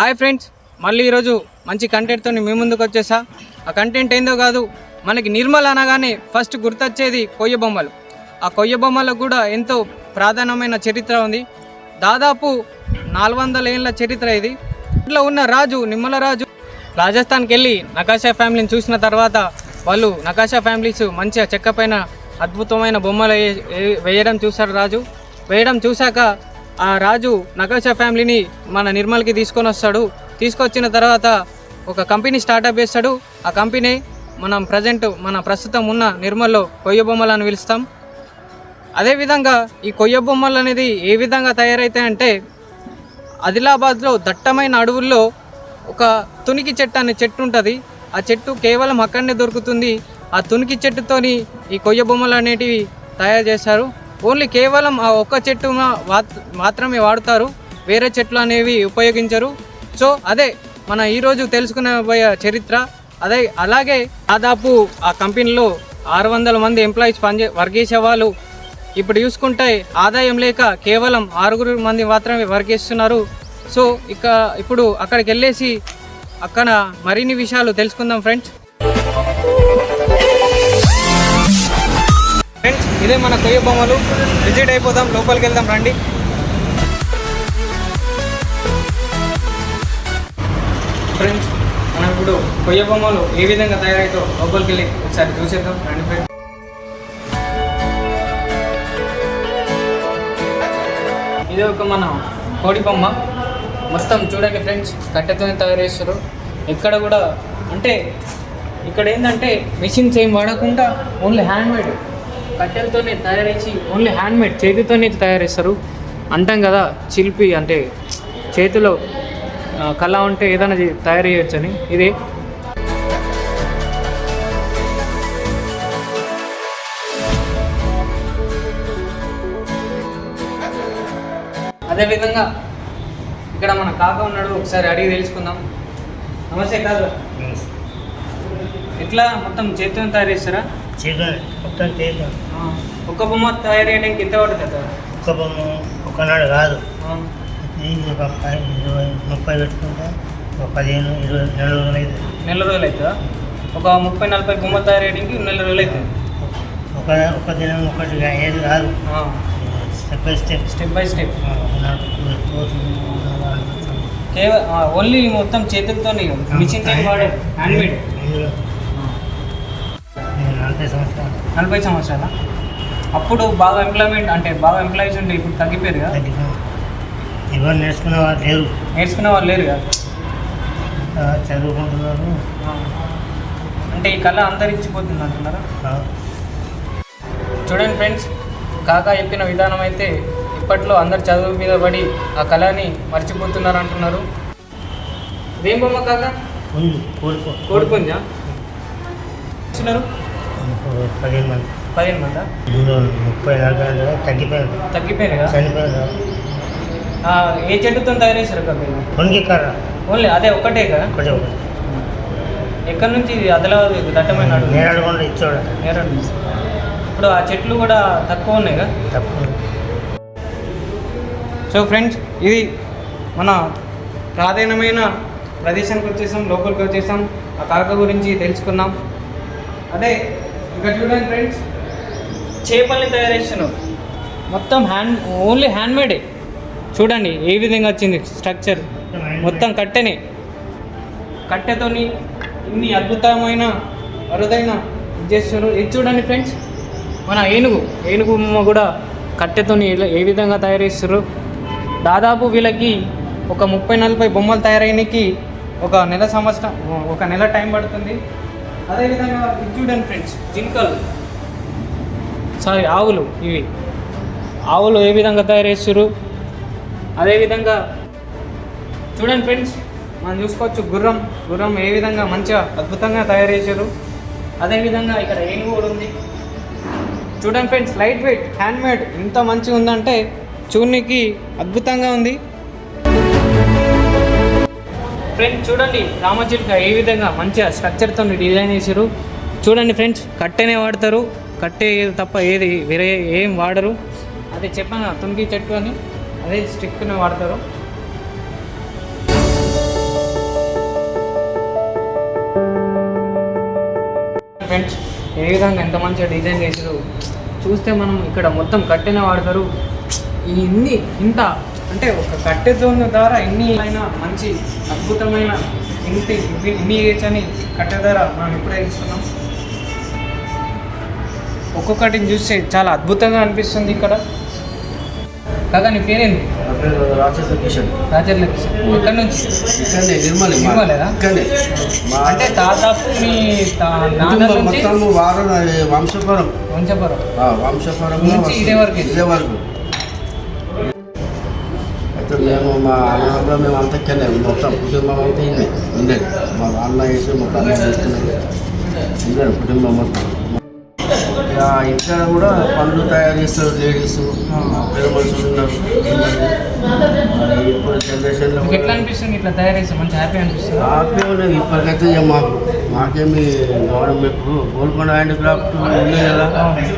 Hi friends మళ్ళీ ఈరోజు మంచి కంటెంట్తో మీ ముందుకు వచ్చేసా. ఆ కంటెంట్ ఏందో కాదు మనకి నిర్మల్ అనగానే ఫస్ట్ గుర్తొచ్చేది కొయ్య బొమ్మలు. ఆ కొయ్య బొమ్మలకు కూడా ఎంతో ప్రాధాన్యమైన చరిత్ర ఉంది. దాదాపు నాలుగు వందల ఏళ్ళ చరిత్ర ఇది. ఇంట్లో ఉన్న రాజు నిమ్మల రాజు రాజస్థాన్కి వెళ్ళి నకాషా ఫ్యామిలీని చూసిన తర్వాత వాళ్ళు నకాషా ఫ్యామిలీస్ మంచిగా చెక్క పైన అద్భుతమైన బొమ్మలు వేయడం చూశారు రాజు. వేయడం చూశాక ఆ రాజు నకాషా ఫ్యామిలీని మన నిర్మల్కి తీసుకొని వస్తాడు. తీసుకొచ్చిన తర్వాత ఒక కంపెనీ స్టార్టప్ చేస్తాడు. ఆ కంపెనీ మనం ప్రజెంట్ మన ప్రస్తుతం ఉన్న నిర్మల్లో కొయ్య బొమ్మలు అని పిలుస్తాం. అదేవిధంగా ఈ కొయ్య బొమ్మలు అనేది ఏ విధంగా తయారవుతాయంటే ఆదిలాబాద్లో దట్టమైన అడవుల్లో ఒక తునికి చెట్టు అనే చెట్టు ఉంటుంది. ఆ చెట్టు కేవలం అక్కడనే దొరుకుతుంది. ఆ తునికి చెట్టుతోని ఈ కొయ్య బొమ్మలు అనేటివి తయారు చేస్తారు. ఓన్లీ కేవలం ఆ ఒక్క చెట్టు మా- వాత్- మాత్రమే వాడతారు. వేరే చెట్లు అనేవి ఉపయోగించరు. సో అదే మన ఈరోజు తెలుసుకునే చరిత్ర. అదే అలాగే దాదాపు ఆ కంపెనీలో ఆరు వందల మంది ఎంప్లాయీస్ పనిచే వర్క్ వాళ్ళు ఇప్పుడు చూసుకుంటే ఆదాయం లేక కేవలం ఆరుగురు మంది మాత్రమే వర్క్ చేస్తున్నారు సో ఇక ఇప్పుడు అక్కడికి వెళ్ళేసి అక్కడ మరిన్ని విషయాలు తెలుసుకుందాం ఫ్రెండ్స్. ఫ్రెండ్స్ ఇదే మన కొయ్య బొమ్మలు. విజిట్ అయిపోదాం లోపలికి వెళ్దాం రండి. ఫ్రెండ్స్ మనం ఇప్పుడు కొయ్య బొమ్మలు ఏ విధంగా తయారైతో లోపలికి వెళ్ళి ఒకసారి చూసేద్దాం రండి ఫ్రెండ్స్. ఇది ఒక మన కోడి బొమ్మ. మొత్తం చూడండి ఫ్రెండ్స్ కట్టెతోనే తయారు చేస్తారు ఎక్కడ కూడా అంటే ఇక్కడ ఏంటంటే మిషన్స్ ఏం వాడకుండా ఓన్లీ హ్యాండ్మేడ్. కట్టెలతోనే తయారు చేసి ఓన్లీ హ్యాండ్మేడ్ చేతితోనే తయారు చేస్తారు అంటాం కదా చిలిపి అంటే చేతిలో కళ ఉంటే ఏదైనా తయారు చేయొచ్చని ఇది. అదేవిధంగా ఇక్కడ మన కాక ఉన్నాడు ఒకసారి అడిగి తెలుసుకుందాం. నమస్తే కాదు ఎట్లా మొత్తం చేతితో తయారు చేస్తారా చికెన్ మొత్తం తేలి ఆ, ఒక్క బొమ్మ తయారు చేయడానికి ఎంత పడుతుంది కదా? ఒక్క బొమ్మ ఒకనాడు కాదు. ముప్పై పెట్టుకుంటే. ఒక పదిహేను ఇరవై నెల రోజులు అయితే నెల రోజులు అవుతుందా ఒక ముప్పై నలభై బొమ్మ తయారు చేయడానికి నెల రోజులు అవుతుంది ఒక ఒక దినం ఒకటి ఏది కాదు. Step by step step by step కేవలం ఓన్లీ మొత్తం చేతులతో మిషన్ హ్యాండ్మేడ్ నలభై సంవత్సరాలు. నలభై సంవత్సరాల? అప్పుడు బాగా ఎంప్లాయ్మెంట్ అంటే బాగా ఎంప్లాయీస్ ఉండే ఇప్పుడు తగ్గిపోయారు కదా. ఎవరు నేర్చుకున్న వాళ్ళు లేరు. నేర్చుకునే వాళ్ళు లేరు కదా? చదువుకుంటున్నారు. అంటే ఈ కళ అంతరించిపోతుంది అంటున్నారా? చూడండి ఫ్రెండ్స్ కాకా చెప్పిన విధానం అయితే ఇప్పట్లో అందరు చదువు మీద పడి ఆ కళని మర్చిపోతున్నారు అంటున్నారు. ఇదేం బొమ్మ కాక? ఉంది కోరుకో కోడిపుంజా? ఇస్తున్నారు పదిహేను మంది. పదిహేను మందా ముప్పై ఏళ్ళు తగ్గిపోయింది తగ్గిపోయారు. కదా చనిపోయింది ఆ, ఏ చెట్టుతో తయారు చేశారు కర్ర ఓన్లీ అదే ఒక్కటే కదా? ఒకటే ఒకటి ఎక్కడి నుంచి అదలాబాద్ దట్టమైన అడుగు? నేరాడు కూడా ఇచ్చాడు. నేరేడు. ఇప్పుడు ఆ చెట్లు కూడా తక్కువ ఉన్నాయి కదా? తప్పు సో ఫ్రెండ్స్ ఇది మన ప్రాధాన్యమైన ప్రదేశానికి వచ్చేసాం లోపలికి వచ్చేసాం. ఆ కాక గురించి తెలుసుకున్నాం అదే ఇంకా చూడండి ఫ్రెండ్స్ చేపల్ని తయారు చేస్తున్నాం మొత్తం హ్యాండ్ ఓన్లీ హ్యాండ్మేడే చూడండి ఏ విధంగా వచ్చింది స్ట్రక్చర్ మొత్తం కట్టెనే. కట్టెతోని ఇన్ని అద్భుతమైన అరుదైన ఇది ఇది చూడండి ఫ్రెండ్స్ మన ఏనుగు. ఏనుగు బొమ్మ కూడా కట్టెతోని ఏ విధంగా తయారు చేస్తారు దాదాపు వీళ్ళకి ఒక ముప్పై నలభై బొమ్మలు తయారయ్యడానికి ఒక నెల సంవత్సరం ఒక నెల టైం పడుతుంది. అదేవిధంగా చూడండి ఫ్రెండ్స్ జింకలు. సారీ ఆవులు ఇవి. ఆవులు ఏ విధంగా తయారు చేస్తారు అదేవిధంగా చూడండి ఫ్రెండ్స్ మనం చూసుకోవచ్చు గుర్రం. గుర్రం ఏ విధంగా మంచిగా అద్భుతంగా తయారు చేశారు అదేవిధంగా ఇక్కడ ఏనుగు కూడా ఉంది. చూడండి friends lightweight handmade ఇంత మంచిగా ఉందంటే చూడనికి అద్భుతంగా ఉంది. ఫ్రెండ్స్ చూడండి రామచిలుక ఏ విధంగా మంచిగా స్ట్రక్చర్తో డిజైన్ చేశారు. చూడండి ఫ్రెండ్స్ కట్టెనే వాడతారు. కట్టే తప్ప ఏది వేరే ఏం వాడరు. అదే చెప్పాను తుంగి చెట్టు అని. అదే స్టిక్నే వాడతారు. ఫ్రెండ్స్ ఏ విధంగా ఎంత మంచిగా డిజైన్ చేశారు. చూస్తే మనం ఇక్కడ మొత్తం కట్టెనే వాడతారు. ఇన్ని ఇంత అంటే ఒక కట్టెతో ద్వారా ఇన్ని అయినా మంచి అద్భుతమైన ఇంటి ఇన్ని ఏజ్ అని కట్టె ధర మనం ఇప్పుడే తీసుకున్నాం ఒక్కొక్కటిని చూస్తే చాలా అద్భుతంగా అనిపిస్తుంది ఇక్కడ. కాగా నీ పేరేంది? రాక్షస కిషన్. రాజర్ల ఎక్కడి నుంచి? ఇక్కడనే నిర్మల్. నిర్మలేనా? ఇక్కడనే. మా అంటే దాదాపు మీ మొత్తం వారం వంశపురం. వంశపురం. వంశపురం నుంచి ఇదే వరకు? ఇదే వరకు. మేము మా అన్నలో మేము అంతా ఇక్కడనే మొత్తం కుటుంబం అంతా ఇన్నే ఉండేది మా అన్న వేసి మా తమ్ముడు చేస్తున్నది ఉండేది కుటుంబం మొత్తం. ఇక ఇక్కడ కూడా పనులు తయారు చేస్తారు లేడీస్ మనుషులు ఉన్నారు. మరి ఇప్పుడు జనరేషన్లో మీకు ఎట్లా అనిపిస్తుంది ఇట్లా తయారు చేస్తే? మంచి హ్యాపీ అనిపిస్తుంది? హ్యాపీ ఉన్నది. ఇప్పటికైతే మాకు మాకేమి గవర్నమెంట్ ఇప్పుడు గోల్కొండ హ్యాండిక్రాఫ్ట్ ఉన్నాయి కదా.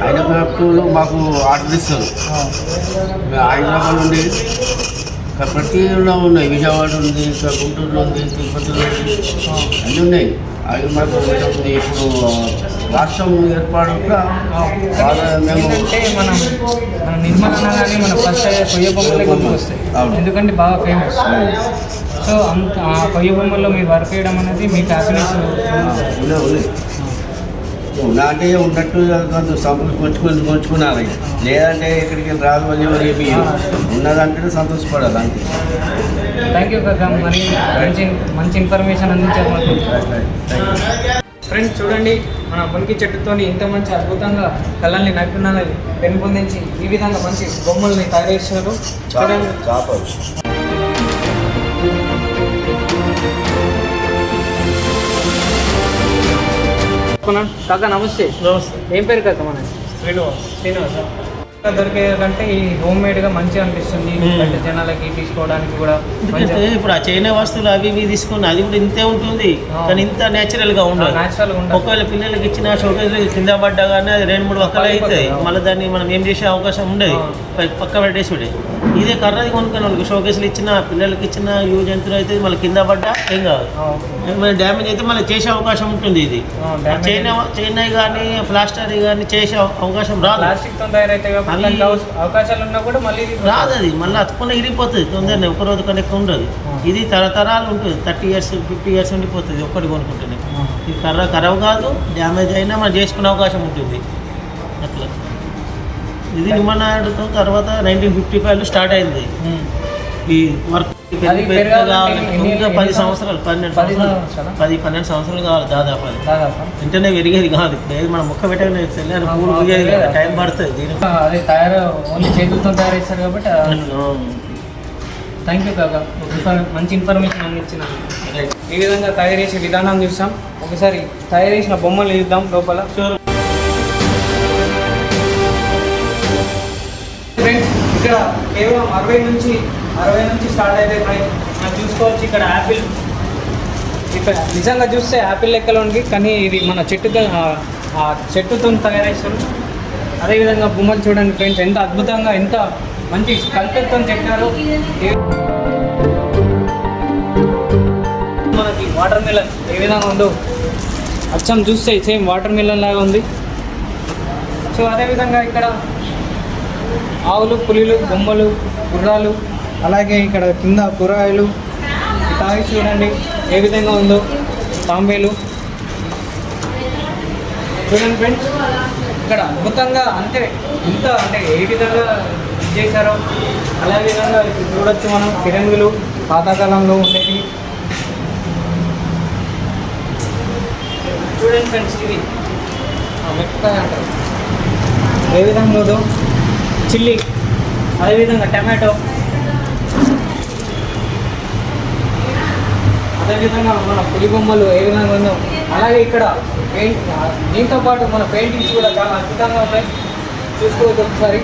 హ్యాండిక్రాఫ్ట్లు మాకు ఆర్డర్ ఇస్తారు. హైదరాబాద్ నుండి ప్రతి ఊళ్ళో ఉన్నాయి. విజయవాడ ఉంది ఇక్కడ గుంటూరులో ఉంది తిరుపతిలో ఉంది. అన్నీ ఉన్నాయి. అవి మాకు కొంచెం ఇప్పుడు రాష్ట్రం ఏర్పాటు కూడా బాగా మేము మనం మన నిర్మల్ అనగానే మన ఫస్ట్ కొయ్య బొమ్మలే వస్తాయి. ఎందుకంటే బాగా ఫేమస్ సో అంత ఆ కొయ్య బొమ్మల్లో మీరు వర్క్ చేయడం అనేది మీకు హ్యాపీనెస్ అంటే ఉన్నట్టు కొంచుకొని కొంచుకున్నారు ఇక. లేదంటే ఎక్కడికి వెళ్ళి రాదు అని ఎవరు ఏమి ఉన్నదంటేనే సంతోషపడాలి అంతే. థ్యాంక్ యూ కాక మరి మంచి మంచి ఇన్ఫర్మేషన్ అందించారు మాకు. ఫ్రెండ్స్ చూడండి మన పొనికి చెట్టుతోని ఇంత మంచి అద్భుతంగా కళల్ని నైపుణ్యాలని పెంపొందించి ఈ విధంగా మంచి బొమ్మల్ని తయారు చేస్తున్నారు చూడండి. కాక నమస్తే. నమస్తే. ఏం పేరు కాక మన శ్రీనివాస్. శ్రీనివాస? దొరికే కంటే ఈ హోమ్ మేడ్గా మంచిగా అనిపిస్తుంది. బయట జనాలకి తీసుకోవడానికి కూడా ఇప్పుడు ఆ చైనా వస్తువులు అవి ఇవి తీసుకుని అది కూడా ఇంతే ఉంటుంది. కానీ ఇంత నేచురల్గా ఉండదు. న్యాచురల్ ఉంటుంది ఒకవేళ పిల్లలకి ఇచ్చిన షోకేజ్ కింద పడ్డా కానీ అది రెండు మూడు ఒక్కలు అవుతాయి. మళ్ళీ దాన్ని మనం ఏం చేసే అవకాశం ఉండదు. పక్క పెట్టేసి ఉండే ఇదే కర్రది కొనుక్కొని వాళ్ళకి షోకేస్లు ఇచ్చిన పిల్లలకి ఇచ్చిన యూజ్ ఎంత అయితే మళ్ళీ కింద పడ్డా ఏం కాదు. డ్యామేజ్ అయితే మళ్ళీ చేసే అవకాశం ఉంటుంది ఇది. చైనా చైనా కానీ ప్లాస్టర్ కానీ చేసే అవ- అవకాశం రాదు. ప్లాస్టిక్తో తయారైతే అవకాశాలు ఉన్నా కూడా మళ్ళీ ఇది రాదు అది. మళ్ళీ అతుకున్న ఇరిగిపోతుంది. తొందరనే ఒక రోజు కన్నా ఎక్కువ ఉండదు. ఇది తరతరాలు ఉంటుంది. థర్టీ ఇయర్స్ ఫిఫ్టీ ఇయర్స్ ఉండిపోతుంది ఒక్కటి కొనుక్కుంటేనే. ఈ కర్ర ఖరాబ్ కాదు డ్యామేజ్ అయినా మనం చేసుకునే అవకాశం ఉంటుంది. అట్లా. ఇది నిమ్మనాయుడుతో తర్వాత నైన్టీన్ ఫిఫ్టీ ఫైవ్లో స్టార్ట్ అయింది. ఈ వర్క్ పది సంవత్సరాలు? పన్నెండు సంవత్సరాలు? పది పన్నెండు సంవత్సరాలు కావాలి దాదాపు అది. దాదాపు? వెంటనే పెరిగేది కాదు. లేదు మనం మొక్క పెట్టగానే తెల్లని పూలు పెరగదు. టైం పడుతుంది దీనికి. అదే తయారు ఓన్లీ చేతులతో తయారు చేస్తారు కాబట్టి థ్యాంక్ యూ కాక. మంచి ఇన్ఫర్మేషన్ అందించిన ఈ విధంగా తయారు చేసే విధానం చూసాం. ఒకసారి తయారు చేసిన బొమ్మలు చూద్దాం లోపల. ఫ్రెండ్స్ ఇక్కడ కేవలం అరవై నుంచి అరవై నుంచి స్టార్ట్ అయితే మనం చూసుకోవచ్చు ఇక్కడ యాపిల్ ఇక్కడ నిజంగా చూస్తే యాపిల్ లెక్కలో ఉంది కానీ ఇది మన చెట్టుతో ఆ- చెట్టుతో తయారు అదేవిధంగా బొమ్మలు చూడండి ఫ్రెండ్స్ ఎంత అద్భుతంగా ఎంత మంచి కల్పత్వం చెక్కారు. మనకి వాటర్ మిలన్ ఏ విధంగా ఉందో అచ్చం చూస్తే సేమ్ వాటర్ మిలన్ లాగా ఉంది. సో అదేవిధంగా ఇక్కడ ఆవులు పులిలు బొమ్మలు గుర్రాలు అలాగే ఇక్కడ కింద కూరగాయలు. తాగి చూడండి ఏ విధంగా ఉందో. తాంబేలు చూడండి ఫ్రెండ్స్ ఇక్కడ అద్భుతంగా అంటే ఇంత అంటే ఏ విధంగా చేశారో. అలా విధంగా చూడొచ్చు మనం ఫిరంగులు పాతకాలంలో ఉండేవి. చూడండి ఫ్రెండ్స్ ఇది ఆ, అంటారు ఏ విధంగా ఉందో. చిల్లీ అదేవిధంగా టమాటో. అదేవిధంగా మన పులి బొమ్మలు ఏ విధంగా ఉందో అలాగే ఇక్కడ పెయింట్ దీంతో పాటు మన పెయింటింగ్స్ కూడా చాలా అద్భుతంగా ఉన్నాయి. చూసుకోవచ్చు ఒకసారి.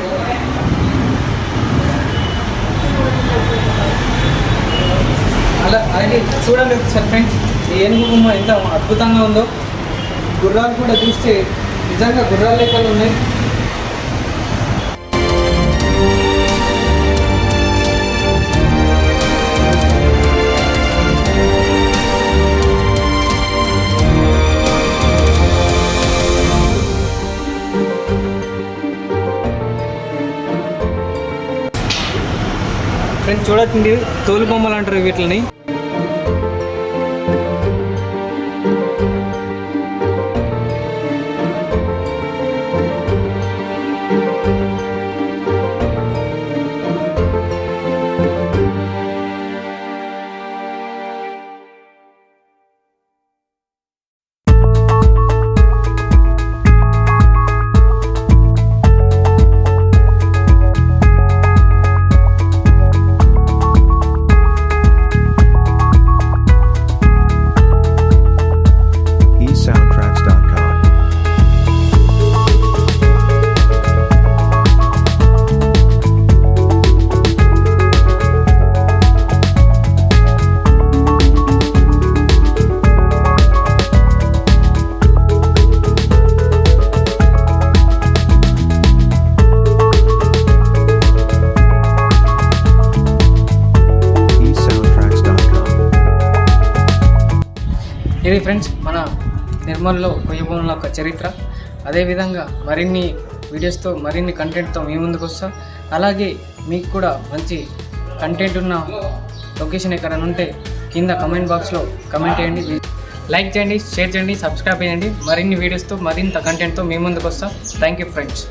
అలా అది చూడండి ఒకసారి ఫ్రెండ్స్ ఈ ఏనుగు బొమ్మ ఎంత అద్భుతంగా ఉందో. గుర్రాలు కూడా చూస్తే నిజంగా గుర్రాలు లెక్కలు ఉన్నాయి. తోలు బొమ్మలు అంటారు వీటిని ఇది ఫ్రెండ్స్ మన నిర్మల్లో కొయ్యబోన్ల యొక్క చరిత్ర. అదేవిధంగా మరిన్ని వీడియోస్తో మరిన్ని కంటెంట్తో మీ ముందుకు వస్తాం. అలాగే మీకు కూడా మంచి కంటెంట్ ఉన్న లొకేషన్ ఎక్కడైనా ఉంటే కింద కమెంట్ బాక్స్లో కమెంట్ చేయండి. లైక్ చేయండి షేర్ చేయండి సబ్స్క్రైబ్ చేయండి. మరిన్ని వీడియోస్తో మరింత కంటెంట్తో మీ ముందుకు వస్తాం. Thank you friends